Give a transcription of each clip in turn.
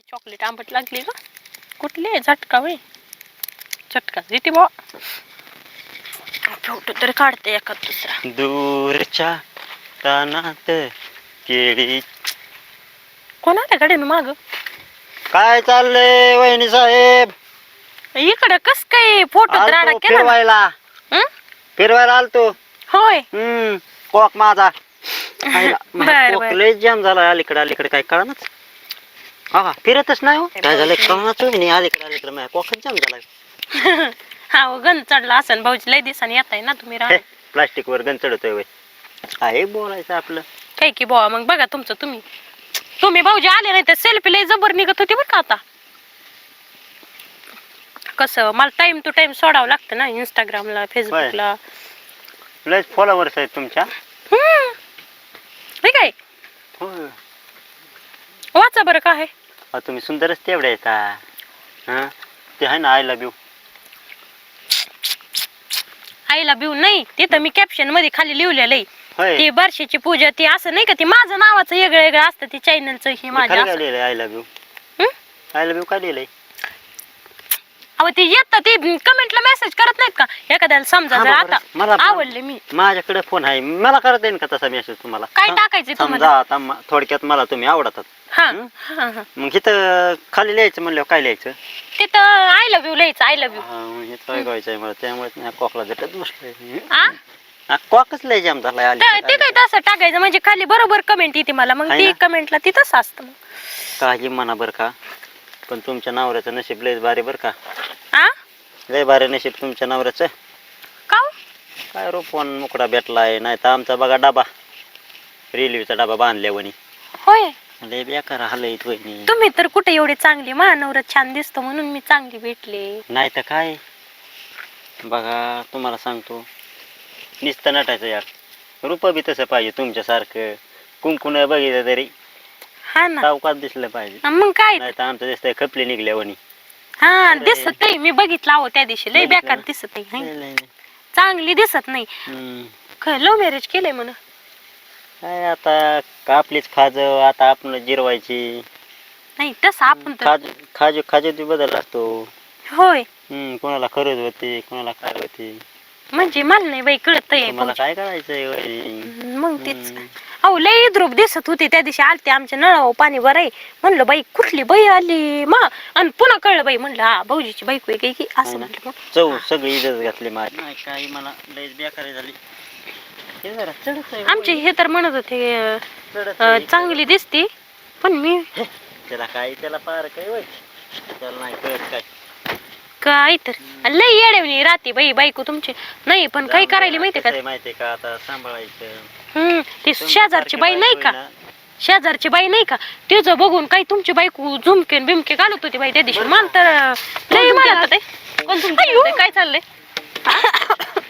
Chocolate आंबट लागली का कुठली झटका वय झटका येते बा फोटो तर काढते एखाद दुसरा. दूरच्या तानात केळी. कोण आलं गाडी माग? काय चाललंय वहिनी साहेब? इकडं कस काय फोटो तर आलतो केला ना? फिरवायला. हं? फिरवायला आलतो. होय. हम्म कॉक माझा. बर, बर. कॉक लय जाम झाला अलीकडे अलीकडे काय कळणार हा फिरतच नाही हो. काय झालं कळणाच नाही अलीकडे अलीकडे माझ्या कॉकच जाम झाला हा हो, गंज चढला असेल भाऊजी लय दिवसांनी येताय ना तुम्ही राह प्लास्टिक वर गण चढतोय वय आहे बोलायचं आपलं. काय की बुवा मग बघा तुमचं तुम्ही. तुम्ही भाऊजी आले नाही तर सेल्फी लय जबर निघत होती बरं का आता. कसं मला टाइम टू टाइम सोडावं लागतं ना इंस्टाग्रामला फेसबुकला लयच फॉलोवर्स आहेत तुमच्या. हम्म. हे काय? होय. वाचा बरं काय आहे अहो, तुम्ही सुंदरच तेवढे आहेत हा. हा? ते आहे ना आय लव्ह यू आईला बिऊ नाही. तिथं मी कॅप्शनमध्ये खाली लिहिलेलं आहे होय. ती बारशीची पूजा ती असं नाही का ती माझं नावाचं वेगळं वेगळं असतं ती चॅनलचं हे माझ्या काय. लिहिलंय आय लव्ह यू हं? आय लव्ह यू काय लिहिलंय? अहो ती येतं ती कमेंटला मेसेज करत नाहीत का? एखाद्याला समजा हा जर बरोबर. आता मला पण- आवडले मी. माझ्याकडे फोन आहे. मला करता येईल का तसा मेसेज तुम्हाला? काय हा? टाकायचं समजा आता म- थोडक्यात मला तुम्ही आवडतात. हा हं? हा हा. मग इथं खाली लिहायचं म्हणल्यावर काय लिहायचं? तिथं आय लव्ह यू लिहायचं आय लव्ह यू हा, मग हे काय मला. त्यामुळे मी कॉकला झटत बसलोय. आ? हा, कॉकच लय जाम झालाय आली तर ते काय तसं टाकायचं? म्हणजे खाली बरोबर कमेंट येते मला. मग आहे ती ना? कमेंटला ती तसं असतं मग. काही म्हणा बरं का. पण तुमच्या नवऱ्याचं नशीब लय भारी बरं का. लय भारी नशीब तुमच्या नवऱ्याचं. का हो? काय रो फोन मुकडा भेटलाय नाही तर आमचा बघा डबा. रेल्वेचा डबा बांधल्या वणी. होय? लय बेकार हालत वहिनी तुम्ही तर कुठे एवढे चांगली महानवरा छान दिसतो म्हणून मी चांगली भेटले. नाही तर काय? बघा तुम्हाला सांगतो. नुसतं नटायचं यार. रूप बी तसं पाहिजे तुमच्यासारखं. कुंकुन बघितलं तरी हा ना. सावकाश दिसलं पाहिजे. मग काय? नाही तर आमचं दिसतंय खपली निघल्या वणी. हा दिसत नाही. मी बघितलं आहो त्या दिवशी. लय बेकार? दिसत नाही चांगली दिसत नाही. हम्म. लव्ह मॅरेज केलंय म्हण काय आता कापलीच खाज आता आपण जिरवायची. नाही तसं आपण तर खाज खाजू खाजू बी बदल असतो होय. हम्म कोणाला खरंच होते कोणाला काय होते. म्हणजे मला नाही बाई कळतंय तुम्हाला काय करायचंय वहिनी? मग तेच. अहो लय द्रुप दिसत होती त्या दिवशी. आलते आमच्या नळावर पाणी भराय म्हणलं बाई कुठली बाई आली? मा. आणि पुन्हा कळलं बाई म्हणलं हा भाऊजीची बायको आहे काय की असं हो ना. म्हटलं मग. चव सगळी घातली माझी नाही काही मला लयच बेकारी झाली. हे जरा चढत आहे आमचे हे तर म्हणत होते अं, चढत अं, आहे. चांगली दिसती पण मी त्याला काय त्याला पार काय होय त्याला नाही कळत काय. काय तर. लय येड्यावणी राहते बाई बायको तुमची. नाही पण काही करायला माहितीये का? माहितीये का आता सांभाळायचं. हम्म ती शेजारची बाई नाही का? शेजारची बाई नाही का? तिचं बघून काही तुमची बायको झुमके न बिमके घालत होती बाई त्या दिवशी. मला तर लय म्हणत होते. काय चाललंय?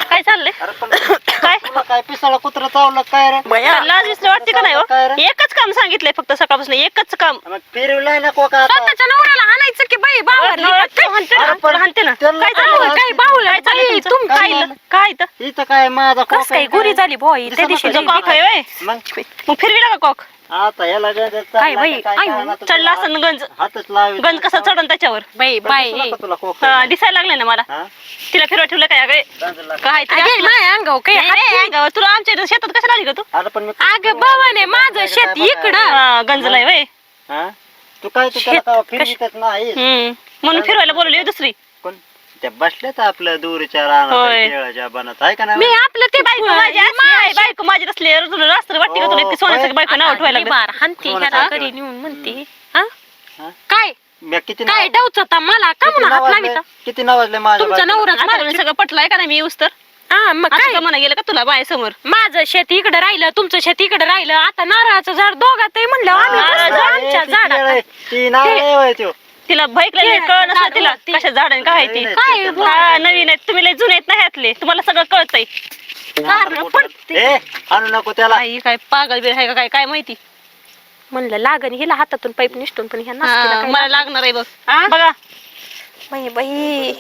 काय चाललंय? अरे पण काय? तुला काय पिसाळा कुत्र चावलं काय रे? लाज विसलं वाटते का नाही काय हो रे? एकच काम सांगितलंय फक्त सकाळपासून एकच काम. मग फिरवलाय ना कोका आता? स्वतःच्या नवऱ्याला हाणायचं की बाई बावरली? काय म्हणते ना? अरे पण ना काय काय? झालं? आहे? बाई? तुम काय काय झालं? काय तर इथं काय माझा कस काय गोरी झाली बॉय त्या दिवशी दिसत लई नका बेकार- मग मग फिरविला का कॉक आता याला गंज काय बाई आई चढला असं गंज हातच लाव गंज कसा चढन त्याच्यावर बाई बाई तुला कोक हा, दिसायला लागले ना मला हा? तिला फिरवा ठेवलं काय अगं काय. अंगाव काय नाही, अंगावर. तुला आमच्या इथं शेतात कशाला आली का तू अरे पण मी अगं माझं शेत इकडं हा, गंजलाय वय हा? तू काय तू त्याला शेत- का फिरवितच नाही. हम्म. म्हणून फिरवायला बोलवली होय दुसरी. कोण? त्या बसल्यात आपलं दूरच्या रानात होय. केळाच्या बनात. आहे का नाही? मी आपलं ते बायको माझी असली आहे बायको माझी असली आहे. तुला रास्त्र वाटते का तुला? इतकी सोन्यासारखी बायको नाव ठेवायला लागलं? बार हानती कोणाचं ह्याला ऐकलं? घरी नेऊन म्हणते. हा? हा? काय? मी किती काय नाव- डाऊच होता मला? का किती म्हणून हात नावाजले? लाविता? किती नावाजले माझ्या तुमचा बायकोला? नवराच आता माझं सगळं पटलंय का नाही मी येऊस तर? हा मग काय? का म्हणा गेलं का तुला बाय समोर माझं शेत इकडे राहिलं तुमचं शेत इकडे राहिलं आता नारळाचं झाड दोघात म्हणलं आम्ही बसलो हा, आमच्या ती केळं. झाडात ती. तिला कळ नसलं तिला होती. कशा झाड काय ती. नाही, काय बोल- हा नवीन आहेत. तुम्ही लय जुने आहेत ना ह्यातले. तुम्हाला सगळं कळतंय. ए आणू नको त्याला. आई काय पागल बिल आहे का काय? काय माहिती? म्हणलं लागन हिला हातातून पाईप निसटून पण ह्या हा, काय मला? लागणार आहे बघ. हा? बघा. बाई बाई.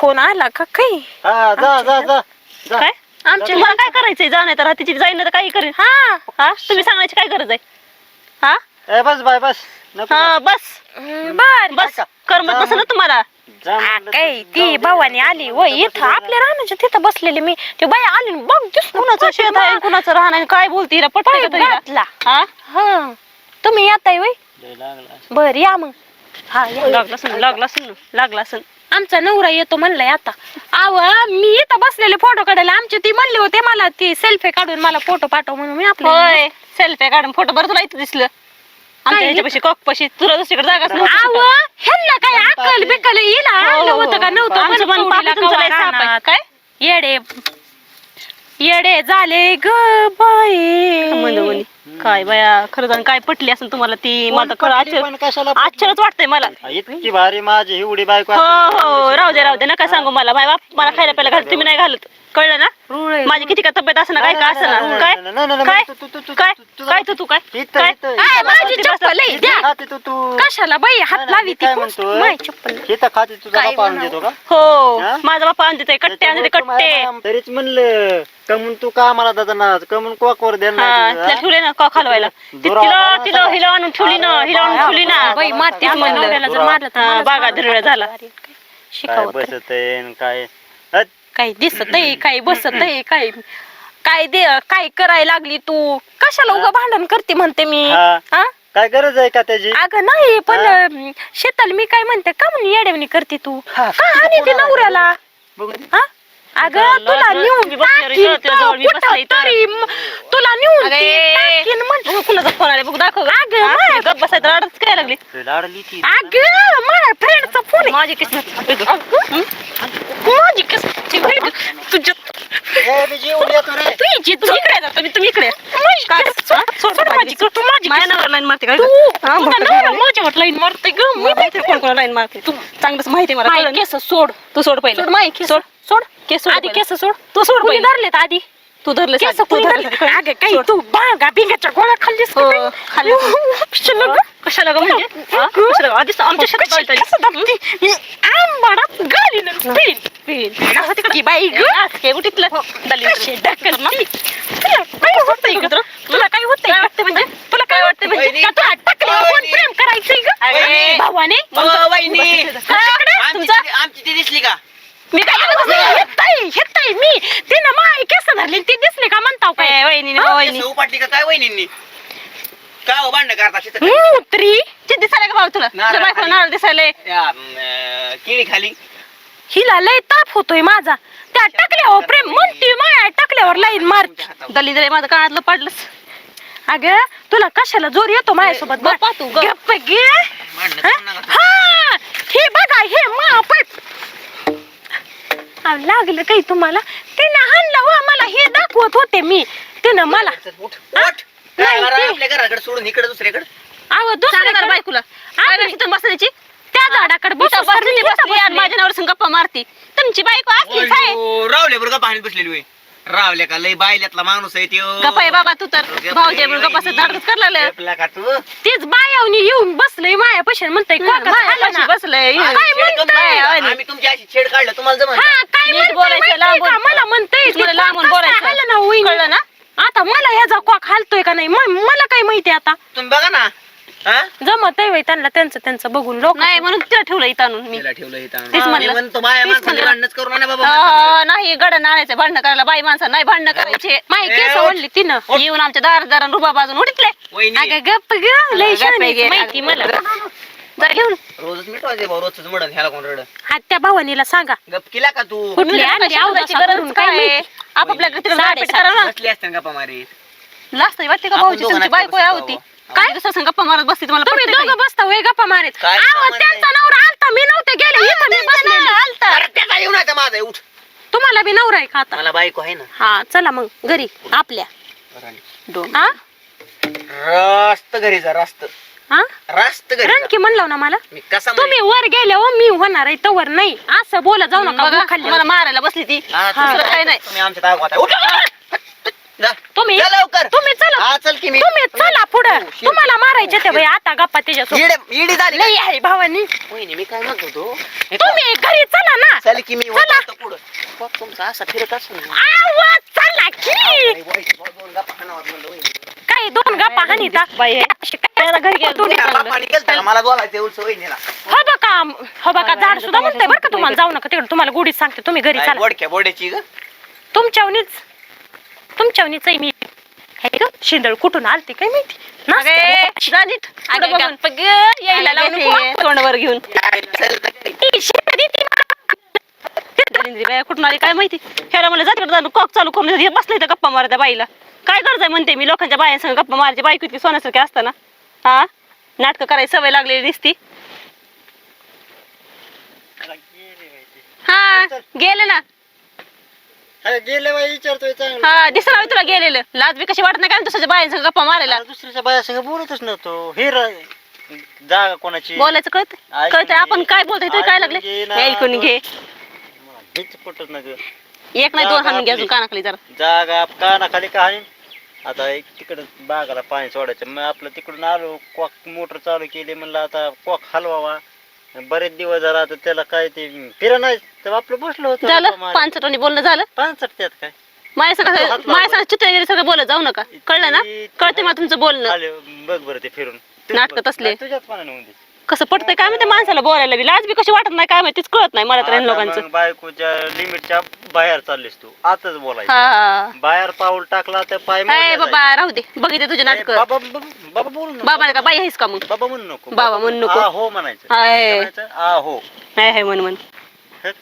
फोन आला का काही? हा जा जा जा जा. काय? आमच्या तुम्हाला काय करायचंय? जाणार तर तिची जाईन तर काही करेन. हा हा? तुम्ही सांगायची काय गरज आहे? हा? ए बस बाय बस. नको हा बस. बर. बस करमत नसेल ना तुम्हाला. जा म्हणलं काय तर ती जाऊ दे. भावानी आली वय इथं आपल्या राहण्याच्या तिथं बसलेली मी. ते बाई आली बघ दिसतो कुणाचं शेत आहे कुणाचं राहणं आहे, काय बोलती हिला? का? घातला. हा? हा. तुम्ही येताय वय लय लागला. बर या मग. हा या. लागला असेल लागला असेल ना, लागला असेल. आमचा नवरा येतो म्हणलाय आता आव मी इथं बसलेले फोटो काढायला आमची ती म्हणली होते मला ती सेल्फी काढून मला फोटो पाठव म्हणून मी आपल्या होय सेल्फी काढून फोटो बरं तुला इथं दिसलं आमच्या काय? ह्याच्यापाशी कॉक पाशी तुला दुसरीकडे जागाच नव्हती आव कुठं. ह्यांना काय अक्कल बिकल येईल आणलं होतं का नव्हतं हो, आमचं पण पण पाप कवडीला तुमचं कवा लय साप आहे. राहणार. काय येडे येडे झाले ग बाई. काय बाया खरंच आणि काय पटली असेल तुम्हाला ती? मला खरं पटली? पण आश्चर्य कशाला पटली? आश्चर्यच वाटतंय मला. इतकी भारी माझी एवढी बायको हो असताना हो राहू दे राहू दे नका सांगू मला. माझ्या बाप मला खायला प्यायला घालत तुम्ही नाही घालत. कळलं ना? रुळे. माझी किती का तब्येत असं ना काय काय असं ना? काय? नाही, नाही, नाही, काय? तू- तू- तू- काय? तू- काय तू तू काय? इथं- काय? इथं- काय माझी चप्पल आहे, इथं द्या. खाते तू तू. कशाला बाई हात नाही, लावी मी ती काय कोण? म्हणतोय? माय चप्पल. इथं खाते तुझा काय बाप आणून म्हणावं? देतो का? हो हा? माझा बापा आणते कट्टे आणते ते कट्टे. तरीच म्हणलं. कमून तू का मला दादा ना कमून कोकवर दे हा तिला ठेवले ना का खालवायला ती- दुरावा तिला आला तिला ना. हिला आणून ठेवली ना हिला आणून ठेवली ना बाई माती. नवऱ्याला जर मारलं तर हा, बागा. धरवळा झाला. काय बसत आहे काय हट, काय दिसत आहे काय बसत आहे काय काय दे काय करायला लागली तू कशाला उगा भांडण करते म्हणते मी हा. हा? काय गरज आहे का त्याची अगं नाही पण हा? अं, शेताल मी काय म्हणते का म्हणून येड्यावणी करते तू हा, का आणि ते नवऱ्याला बघू दे. हा? अगं तुला नेऊन टाकीन तो. कुठं तरी म- तुला नेऊन अगे. ती टाकीन म्हण- कुणाचा फोन आला बघू दाखव गं. अगं? माय- गप्प बसायचं रडत काय लागली ते लाडली ती अगं माझ्या फ्रेंडचा फोन आहे माझी किस्मत माझी कसं तुझ्या ए, मी येतो रे तुम्ही इकडे ना, तुम्ही तुम्ही इकडे. माझी? सोड माझी. तू माझी लाईन मारते काय तू तुझा नवरा. माझ्यावर लाईन मारते ग मी कोणाला लाईन मारते तू चांगलंच माहिती आहे मला माय कळलं ना? केस सोड तू सोड पहिले सोड माय केस सोड सोड केस सोड आधी पहिले. केस सोड तू सोड कुणी पहिले. धरलेत आधी तू धरले केस तू कुणी धरले अगं काही तू बागा बिंगाच्या गोळ्या खाल्लीस का हो, काय? खाल्ल्या. कशाला ग? कशाला ग म्हणजे हा? कशाला ग? आधीच आमच्या शेतात कशी- जायचं. कसं दाबती? ही आंबाडात घालीन आणि पिळीन. पिळीन. की बाई ग हे उठीतलं. दलित. कशी ढकलती. तुला काय होतंय ग? तुला काय होतंय काय ग? वाटतंय म्हणजे? तुला काय वाटतंय म्हणजे वहिनी. का तुला टाकल्यावर कोण वहिनी. प्रेम करायचंय ग अरे. भावाने? ओ, वहिनी. तुझ्याकडे? आमची तुमचा ती- आमची ती दिसली का? मी काय? हेताई, हेताई, मी. तिनं माय केस धरले ती दिसली का म्हणताव काय? वहिनी? वहिनी. केस उपाटली का काय वहिनींनी? काय हो भांडण करता शेतात उतरी. ते दिसायला का भाऊ तुला? नारळ तुझ्या बायकोला खाली. नारळ दिसायला त्या, अं, केळी खाली. हिला लय ताप होतोय माझा. त्या टाकल्यावर प्रेम म्हणती माया. टाकल्यावर लाईन मार. दलित रे माझं कानातलं पडलंच. अगं तुला कशाला जोर येतो माझ्यासोबत? बघ. गप्पा तू, गप. गप्प गे हा? बघा हे मा लागलं काही तुम्हाला? तिनं हाणलं हो मला हे दाखवत होते मी. तिनं मला. हा? ते- आपल्या घराकडे सोडून इकडे दुसरीकडे. अहो सांगा दुसऱ्या जरा बायकोला. बसायची त्या झाडाकडे बसली. माझ्या नवऱ्यासंग गप्पा मारती. तुमची बायको असली काय? रावले बरं बसलेली रावल्या का? लय बायल्यातला माणूस आहे गप्पा आहे बाबा तू तर. भाऊजी गप्पा वहिनी. कर लागलं का तू? तीच बायावनी येऊन बसलंय माया पशी म्हणताय बसलंय काय छेड म्हणताय? करून आम्ही- आम्ही तुमची अशी छेड काढलं तुम्हाला जमत हा काय नीट म्हणताय बोलायचं, माहितीये लांबून. का? मला म्हणताय लांबून बोलायचं. ना होईन कळलं ना? आता मला ह्याचा कॉक हालतोय का नाही? म- मला काय माहिती आता? तुम्ही बघा ना हा? जमत आहे त्यांना त्यांचं त्यांचं बघून लोक. नाही म्हणून तिला ठेवलं इथं आणून मी. तिला ठेवलं इथं तेच मी म्हणलं. म्हणतो बाया तेच माणसाने म्हणलं. भांडणच करू नका बाबा अं, नाही गडन आणायचं भांडणं करायला बाई माणसं नाही भांडणं करायचे. ए, केस. म्हणली तिनं. येऊन आमच्या दार दारान रुबा बाजून उठितले वहिनी. अगं गप्प ग लय गप्प शहाणी गे. माहिती मला. जरा घेऊन. रोजच मिटवायचे भाऊ रोजच मडन ह्याला कोण रड? हा त्या भावानीला सांगा. गप केला का तू? कुठली आणली गरज काय माहिती? आपापल्या बसली असते गप्पा लास्ट वाटते का आपण भाऊजी दोघं तुमची नाटकं बायको बसतो होती बाबा. काय? संग गप्पा मारत बसते तुम्हाला तुम्ही पटतंय दोघं? बसता वय गप्पा मारत. काय आहो, संबंध त्यांचा नवरा आलता मी नव्हते गेले इथं मी बसलेली. अरे त्याचा येऊ नका माझा उठ. तुम्हाला बी नवरा आहे का आता? मला बायको आहे ना. हा चला मग घरी आपल्या. दोन हा रास्त घरी जा रास्त. हा रास्त घरी जा. रणकी म्हणलं ना मला? मी कसा तुम्ही वर गेले हो मी होणार आहे तवर नाही. असं बोला जाऊ नका बघा मला मारायला बसली ती. हा. दुसरं काय नाही. तुम्ही आमच्या उठ. जा. तुम्ही? जा लवकर. तुम्ही चला. हा चल की मी. तुम्ही चला पुढं. हो, शिर. तुम्हाला मारायचे ते बाई आता गप्पा त्याच्यासोबत इडी इडी झाली लई आहे भावानी. वहिनी मी काय म्हणतो तो तुम्ही घरी चला ना. चल की मी चला. होतो पुढं. बघ, तुमचा असा फिरत असून आवाज चला की. दोन गप्पा हाणावात म्हणलं, वहिनी. काय दोन गप्पा हानीता बाई त्याला घरी गेलं तुम्ही चांगलं. बापाने केलं त्याला, मला बोलायचं उलस वहिनीला. हो बघा हो बघा झाड सुद्धा म्हणतंय बरं का तुम्हाला जाऊ नका तिकडे. तुम्हाला गुढीत सांगते तुम्ही घरी काय चला. बोडक्या बोड्याची ग. तुमच्यावनीच? तुमच्यावनीच आहे मी हे ग? शिंदळ कुठून आलती काय माहिती? नाचते. पुढं बघून. यायला लावू नको. तोंडावर घेऊन? ती शिंदळ देते मला. दलिंद्री बाई कुठून आली काय माहिती? ह्याला मला जातीकडे जाणं कॉक चालू करून हे बसले तर गप्पा मारत बाईला. काय गरज आहे म्हणते मी लोकांच्या बायांसंग गप्पा मारायची? बायको इतकी सोन्यासारखी असताना हा? नाटकं करायची सवय लागलेली दिसती. हा गेले ना. गेले बाई विचारतोय चांगलं. हा दिसणार तुला गेलेलं. लाज बी कशी वाटत नाही काय दुसऱ्याच्या बायांसंग गप्पा मारायला. मला दुसऱ्याच्या बायासंग बोलतच नव्हतो. हे र- जागा कोणाची? बोलायचं कळत ऐकून कळतंय. आपण. काय बोलतोय ते काय ऐकून लागले? घे ना. ऐकून घे. हेच पटत ना ग. एक नाही दोन हाणून घे अजून. कानाखाली जरा. जागा कानाखाली का आहे आता एक तिकडं बागाला पाणी सोडायचं. मग आपलं तिकडून आलो कॉक मोटर चालू केली. म्हणलं आता कॉक हलवावा. बरेच दिवस झाला तर त्याला काय ते फिरा नाही तर आपलं बसलो होतं झालं मारत. पानसटाने बोलणं झालं पानसट त्यात काय माझ्या हात सगळं. माझ्या संग चित्रगिरी सगळं बोलत जाऊ नका कळलं ना कळते मला तुमचं बोलणं आले बघ बरं ते फिरून तूच नाटकं बघ. तसले. नाही, तुझ्याच होऊन दे. कसं पडतंय काय माहिती? माणसाला बोलायला बी लाज बी कशी वाटत नाही काय माहितीच कळत नाही मला तर ह्या आता लोकांचं. मग बायकोच्या लिमिटच्या बाहेर चाललीस तू. आताच बोलायचं. हा. बाहेर पाऊल टाकला तर पाय हाय मोडला बाबा राहू दे. बघिते तुझे जाईल. नाटक. ए, बाबा बाबा बोलू का बाई आहेस का मग? बाबा म्हणू नको. बाबा म्हणू नको. आ हो म्हणायचं. हाय. म्हणायचं, आ हो. हाय हाय म्हण म्हण. हे,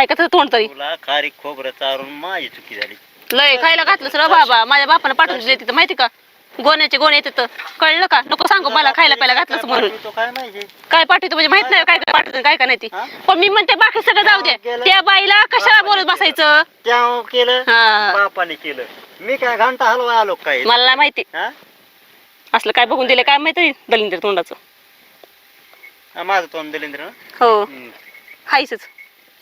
ऐका तर तोंड तरी. तुला खारीक खोबरं चारून माझी चुकी झाली. लय खायला घातलं सर बाबा. माझ्या बापानं पाठवून दिले तिथं माहिती का? गोण्याचे गोणे येतात कळलं का? नको सांगू मला खायला प्यायला घातलंच म्हणून. तो काय माहिती काय पाठवतो म्हणजे माहीत नाही काय काय पाठवतो काय का नाही ती. हा? पण मी म्हणते बाकी सगळं जाऊ दे. त्या बाईला कशाला बोलत बसायचं? त्या केलं हा. बापाने केलं. मी काय घंटा हलवा आलो काय मला नाही माहिती. हा? असलं काय बघून दिलं काय माहिती? दलिंद्र तोंडाचं. हा, माझं तोंड दलिंद्र हो. हायच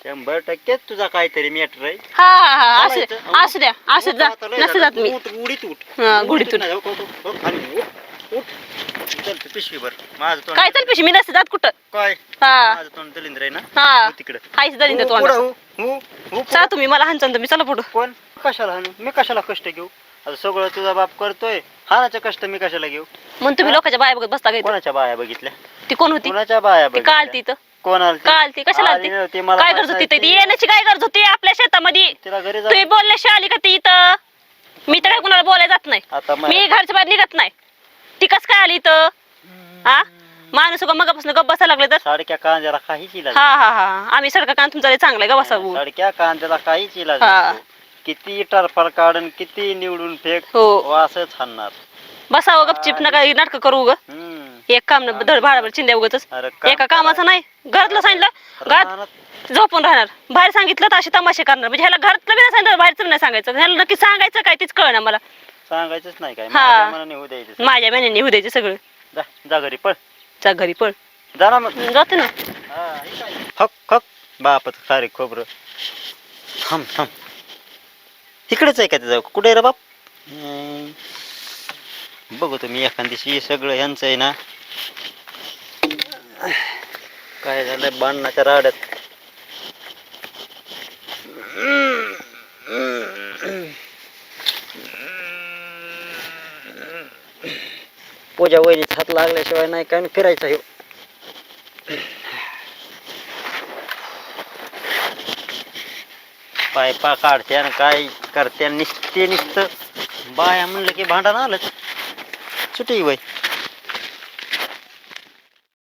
शंभर टक्के तुझा काहीतरी मॅटर आहे. हा हा हा असू. द्या असू द्या जा नसं. जात मी. उठ, उडीत उठ. हा. नाही, हो, हो, हो, हो, खाली उठ, उठ. चल तू पिशवीभर माझं तोंड. काय चल पिशी मी नसते जात कुठं? काय? हा. माझं तोंड दलिंद्र आहे ना? हा. हो, तिकडं. हो, तोंडाचं पुढं, हो, चला तुम्ही मला हानचंद मी चला पुढं. कोण? कशाला हाणू? मी कशाला कष्ट घेऊ? आता सगळं तुझा बाप करतोय. हानाचे कष्ट मी कशाला घेऊ? मग तुम्ही लोकांच्या बाया बघत बसता? कोणाच्या बाया बघितल्या? ती कोण होती? कोणाच्या बाया ती का आलती बघितल्या इथं. कोण आलती? का आलती कशाला आली आलती? नव्हती, मला काय गरज होती माहिती. ती येण्याची काय गरज होती? आपल्या शेतामध्ये तिला घरी तुम्ही जाऊ बोलल्याशिवाय आली का ती इथं? मी तर काय कुणाला बोलायला जात नाही. आता मा- मी घरच्या बाहेर निघत नाही. ती कस काय आली इथं? हा माणूस उगा मगापासून गप्प बसायला लागले तर? साडक्या कांद्याला काहीच इलाज हा हा हा. आम्ही सडका कान तुमचा चांगला आहे नाही. साडक्या कांद्याला काहीच इलाज हा. नसतो. किती टरफार काढून किती निवडून फेक हो. असंच हाणणार. बसावं गपचिप नका नाटक करू ग हम्म. एक काम न धड भाडाभर चिंध्या उगतच. अरे काम एका कामाचं नाही घरातलं सांगितलं घरात झोपून राहणार. बाहेर सांगितलं तर असे तमाशे करणार. म्हणजे ह्याला घरातलं बी नाही सांगितलं बाहेरचं बी नाही सांगायचं. ह्याला नक्की सांगायचं काय तीच कळणार मला. सांगायचंच नाही काय. हा. माझ्या मनाने होऊ द्यायचं माझ्या महिन्यांनी होऊ द्यायचे सगळं. जा जा घरी पळ. जा घरी पळ. जा ना मग. जाते ना. हक हक. बापच खारे खोबरं. थांब थांब. इकडेच आहे का त्याचं कुठे रे बाप? हम्म. बघू तुम्ही एखाद्याशी दिवशी सगळं ह्यांचं आहे ना. काय झालं बांधण्याच्या राड्यात. पूजा वहिनीच हात लागल्याशिवाय नाही काय फिरायचं हे पायपा काढते आणि काय करते निसते निसतं. बाया म्हणलं की भांडण आलंच. सुटी वय